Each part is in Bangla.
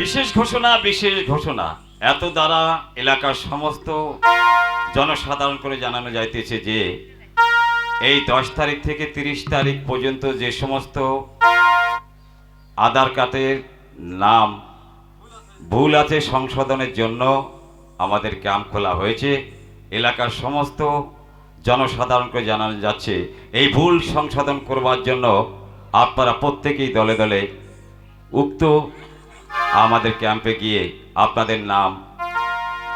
বিশেষ ঘোষণা বিশেষ ঘোষণা। এত দ্বারা এলাকার সমস্ত জনসাধারণ করে জানানো যাইতেছে যে, এই দশ তারিখ থেকে তিরিশ তারিখ পর্যন্ত যে সমস্ত আধার কার্ডের নাম ভুল আছে সংশোধনের জন্য আমাদের ক্যাম্প খোলা হয়েছে। এলাকার সমস্ত জনসাধারণকে জানানো যাচ্ছে, এই ভুল সংশোধন করবার জন্য আপনারা প্রত্যেকেই দলে দলে উক্ত আমাদের ক্যাম্পে গিয়ে আপনাদের নাম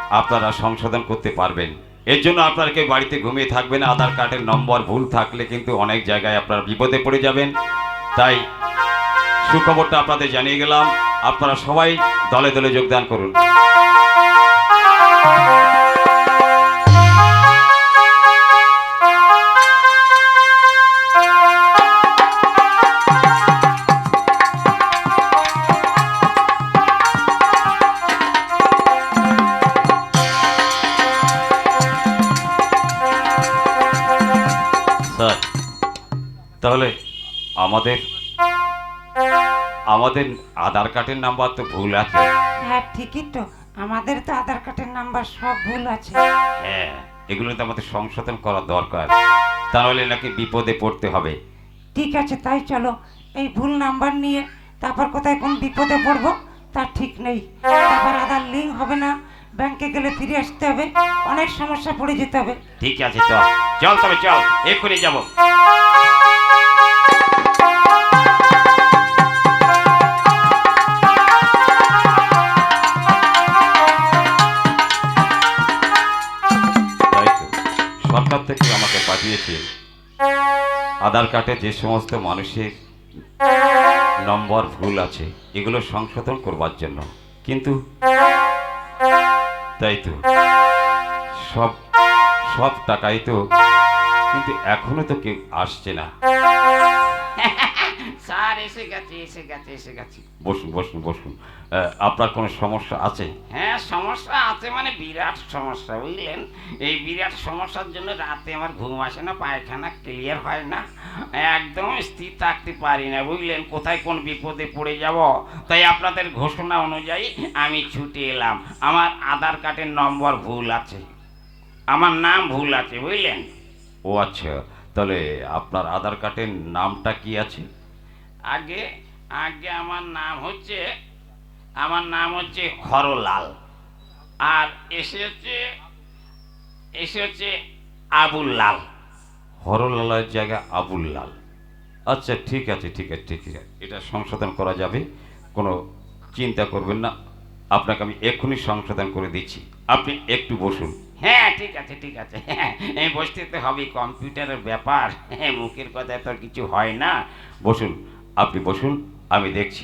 আপনারা সংশোধন করতে পারবেন। এর জন্য আপনারা কেউ বাড়িতে ঘুমিয়ে থাকবেন, আধার কার্ডের নম্বর ভুল থাকলে কিন্তু অনেক জায়গায় আপনারা বিপদে পড়ে যাবেন। তাই সুখবরটা আপনাদের জানিয়ে গেলাম। আপনারা সবাই দলে দলে যোগদান করুন। আমাদের আমাদের আধার কার্ডের নাম্বার তো ভুল আছে। হ্যাঁ ঠিকই তো। আমাদের তো আধার কার্ডের নাম্বার সব ভুল আছে। হ্যাঁ এগুলো তো আমাদের সংশোধন করা দরকার। তাহলে নাকি বিপদে পড়তে হবে। ঠিক আছে তাই চলো। এই ভুল নাম্বার নিয়ে তারপর কোথায় কোন বিপদে পড়ব তার ঠিক নেই। তারপর আধার লিঙ্ক হবে না। ব্যাংকে গেলে ফিরে আসতে হবে। অনেক সমস্যা পড়ে যেতে হবে। ঠিক আছে চল। চল তবে চল। এক্ষুনি যাব। থেকে আমাকে পাঠিয়েছে। আধার কার্ডে যে সমস্ত মানুষের নম্বর ভুল আছে, এগুলো সংশোধন করবার জন্য। কিন্তু তাই তো, সব সব টাকাই তো, কিন্তু এখনও তো কেউ আসছে না। এসে গেছে এসে গেছে এসে গেছে। বসুন বসুন বসুন। আপনার কোনো সমস্যা আছে? হ্যাঁ সমস্যা আছে মানে বিরাট সমস্যা বুঝলেন? এই বিরাট সমস্যার জন্য রাতে আমার ঘুম আসে না পায়খানা ক্লিয়ার হয় না একদম স্থির থাকতে পারি না বুঝলেন? কোথায় কোন বিপদে পড়ে যাব? তাই আপনাদের ঘোষণা অনুযায়ী আমি ছুটে এলাম। আমার আধার কার্ডের নম্বর ভুল আছে। আমার নাম ভুল আছে বুঝলেন? ও আচ্ছা তাহলে আপনার আধার কার্ডের নামটা কি আছে? আগে আগে আমার নাম হচ্ছে আমার নাম হচ্ছে হরলাল। আর এসে হচ্ছে এসে হচ্ছে আবুল লাল হরলালের জায়গা আবুল লাল আচ্ছা ঠিক আছে ঠিক আছে ঠিক আছে। এটা সংশোধন করা যাবে কোনো চিন্তা করবেন না। আপনাকে আমি এক্ষুনি সংশোধন করে দিচ্ছি। আপনি একটু বসুন। হ্যাঁ ঠিক আছে ঠিক আছে। হ্যাঁ বসতে তো হবে কম্পিউটারের ব্যাপার। হ্যাঁ মুখের কথায় তো আর কিছু হয় না। বসুন। আপনি বসুন আমি দেখছি।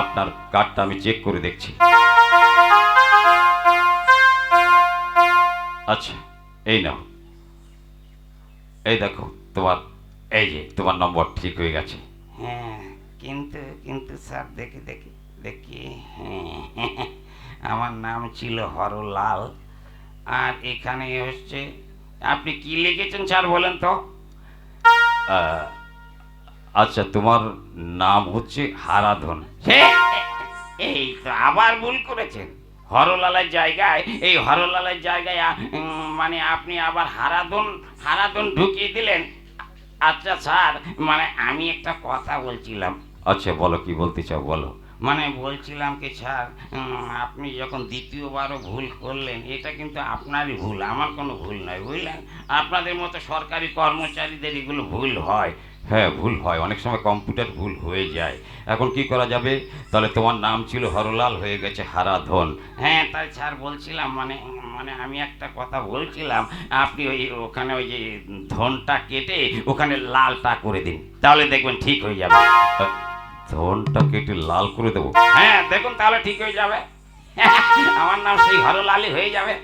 আপনার কার্ডটা আমি চেক করে দেখছি। আচ্ছা এই নাও। এই দেখো তোমার এই যে তোমার নম্বর ঠিক হয়ে গেছে। হ্যাঁ কিন্তু কিন্তু স্যার দেখি দেখি দেখি। আমার নাম ছিল হরলাল আর এখানে হচ্ছে। আপনি কি লিখেছেন স্যার বলেন তো? আচ্ছা তোমার নাম হচ্ছে হারাধন। এই তো আবার ভুল করেছেন। হরলালের জায়গায় এই হরলালের জায়গায় মানে আপনি আবার হারাধন হারাদন ঢুকিয়ে দিলেন। আচ্ছা স্যার মানে আমি একটা কথা বলছিলাম। আচ্ছা বলো কি বলতে চাও বলো। মানে বলছিলাম কি স্যার আপনি যখন দ্বিতীয়বারও ভুল করলেন এটা কিন্তু আপনারই ভুল আমার কোনো ভুল নয় বুঝলেন? আপনাদের মতো সরকারি কর্মচারীদের এগুলো ভুল হয়। হ্যাঁ ভুল হয়। অনেক সময় কম্পিউটার ভুল হয়ে যায়। এখন কি করা যাবে? তাহলে তোমার নাম ছিল হরলাল, হয়ে গেছে হারাধন। হ্যাঁ তাই স্যার বলছিলাম মানে মানে আমি একটা কথা বলছিলাম। আপনি ওই, ওখানে ওই যে ধনটা কেটে ওখানে লালটা করে দিন। তাহলে দেখবেন ঠিক হয়ে যাবে। ধনটা কেটে লাল করে দেবো? হ্যাঁ দেখুন তাহলে ঠিক হয়ে যাবে। আমার নাম সেই হর লালই হয়ে যাবে।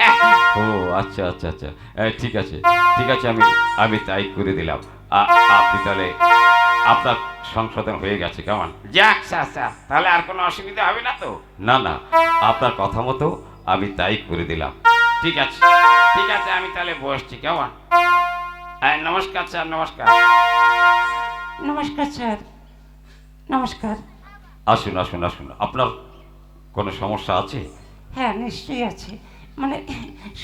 ও আচ্ছা আচ্ছা আচ্ছা। ঠিক আছে ঠিক আছে, আমি আমি তাই করে দিলাম। আপনি তাহলে আপনার সংশোধন হয়ে গেছে কেমন যাক স্যার স্যার তাহলে আর কোনো অসুবিধা হবে না তো? না না আপনার কথা মতো আমি তাই করে দিলাম। ঠিক আছে ঠিক আছে আমি তাহলে বসছি কেমন হ্যাঁ নমস্কার স্যার নমস্কার। নমস্কার স্যার নমস্কার। আসুন আসুন আসুন আপনার কোনো সমস্যা আছে? হ্যাঁ নিশ্চয়ই আছে। মানে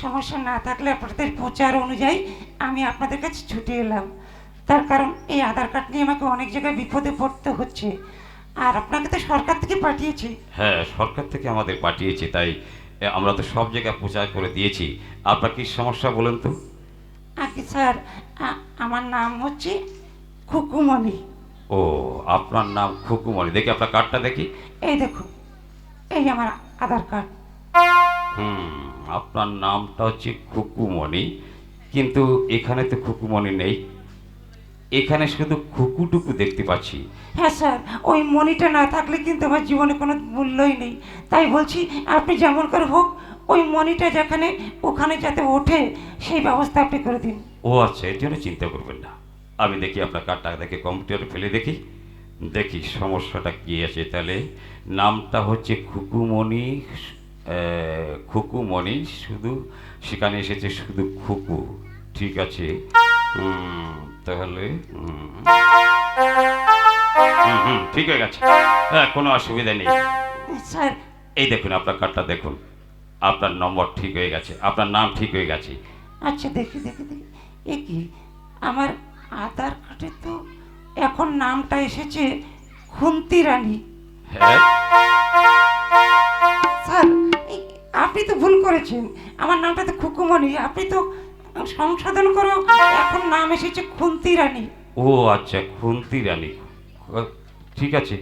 সমস্যা না থাকলে আপনাদের প্রচার অনুযায়ী আমি আপনাদের কাছে ছুটে এলাম। তার কারণ এই আধার কার্ড নিয়ে আমাকে অনেক জায়গায় বিপদে পড়তে হচ্ছে। আর আপনাকে তো সরকার থেকে পাঠিয়েছি। হ্যাঁ সরকার থেকে আমাদের পাঠিয়েছে তাই আমরা তো সব জায়গায় প্রচার করে দিয়েছি। আপনার কি সমস্যা বলেন তো? আগে স্যার আমার নাম হচ্ছে খুকুমণি। ও আপনার নাম খুকুমণি। দেখি আপনার কার্ডটা দেখি। এই দেখুন এই আমার আধার কার্ড। হুম আপনার নামটা হচ্ছে খুকুমণি কিন্তু এখানে তো খুকুমণি নেই। এখানে শুধু খুকুটুকু দেখতে পাচ্ছি। হ্যাঁ স্যার ওই মনিটা না থাকলে কিন্তু আমার জীবনে কোনো মূল্যই নেই। তাই বলছি আপনি যেমন করে হোক ওই মনিটা যেখানে ওখানে যাতে ওঠে সেই ব্যবস্থা আপনি করে দিন। ও আচ্ছা এর জন্য চিন্তা করবেন না। আমি দেখি আপনার কার্ডটা দেখে কম্পিউটারে ফেলে দেখি। দেখি সমস্যাটা কী আছে তাহলে। নামটা হচ্ছে খুকুমণি খুকুমণি শুধু সেখানে এসেছে শুধু খুকু। ঠিক আছে? তাহলে? হুম, ঠিক হয়ে গেছে। হ্যাঁ কোনো অসুবিধা নেই। স্যার। এই দেখুন আপনার কার্ডটা দেখুন। আপনার নম্বর ঠিক হয়ে গেছে। আপনার নাম ঠিক হয়ে গেছে। আচ্ছা দেখি দেখি দেখি। এ কি? আমার আধার কার্ডে তো এখন নামটা এসেছে খুন্তি রানী। হ্যাঁ? স্যার আপনি তো ভুল করেছেন। আমার নামটা তো খুকুমণি। আপনি তো সংশোধন করো এখন এসেছে খুন্তি রানী। ও আচ্ছা খুন্তি রানী। ঠিক আছে।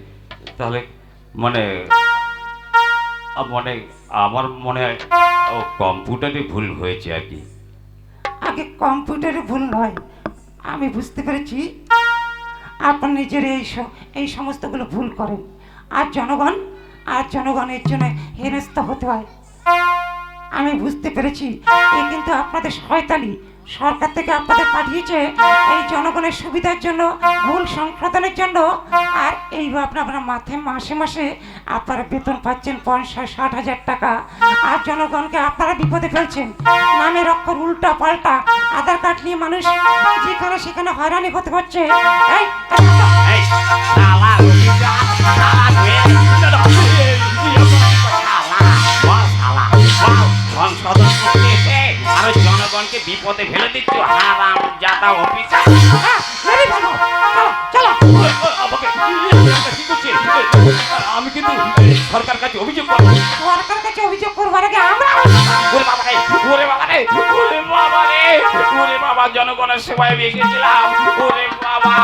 তাহলে মানে মানে আমার মনে হয় ও কম্পিউটারে ভুল হয়েছে আর কি। আগে কম্পিউটারে ভুল নয়। আমি বুঝতে পেরেছি আপনার নিজের এই এই সমস্তগুলো ভুল করেন। আর জনগণ আর জনগণের জন্য হেনস্থা হতে হয়। আমি বুঝতে পেরেছি এ কিন্তু আপনাদের শয়তানি। সরকার থেকে আপনাদের পাঠিয়েছে এই জনগণের সুবিধার জন্য ভুল সংশোধনের জন্য। আর এইভাবে আপনারা মাথে মাসে মাসে আপনারা বেতন পাচ্ছেন পঞ্চাশ ষাট হাজার টাকা। আর জনগণকে আপনারা বিপদে ফেলছেন। নামের অক্ষর উল্টা পাল্টা আধার কার্ড নিয়ে মানুষ যেখানে সেখানে হয়রানি হতে বল, সংশোধন জনগণকে বিপদে ফেলে দিচ্ছ। হারাম জাদা করছে আমি কিন্তু সরকার কাছে অভিযোগ করব। সরকার কাছে অভিযোগ করবার আগে আমরা ওরে বাবা রে ওরে বাবা রে ওরে বাবা রে ওরে বাবা জনগণের সেবায় বেঁচেছিলাম ওরে বাবা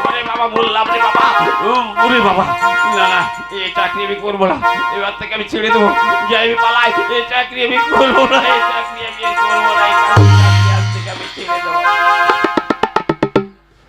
ওরে বাবা বললাম রে ওরে বাবা। না না, এই চাকরি আমি করব না। এবার থেকে আমি ছেড়ে দেবো। যে আমি পালাই। এই চাকরি আমি করব না, এই চাকরি আমি করব না, এই চাকরি আমি ছেড়ে দেবো।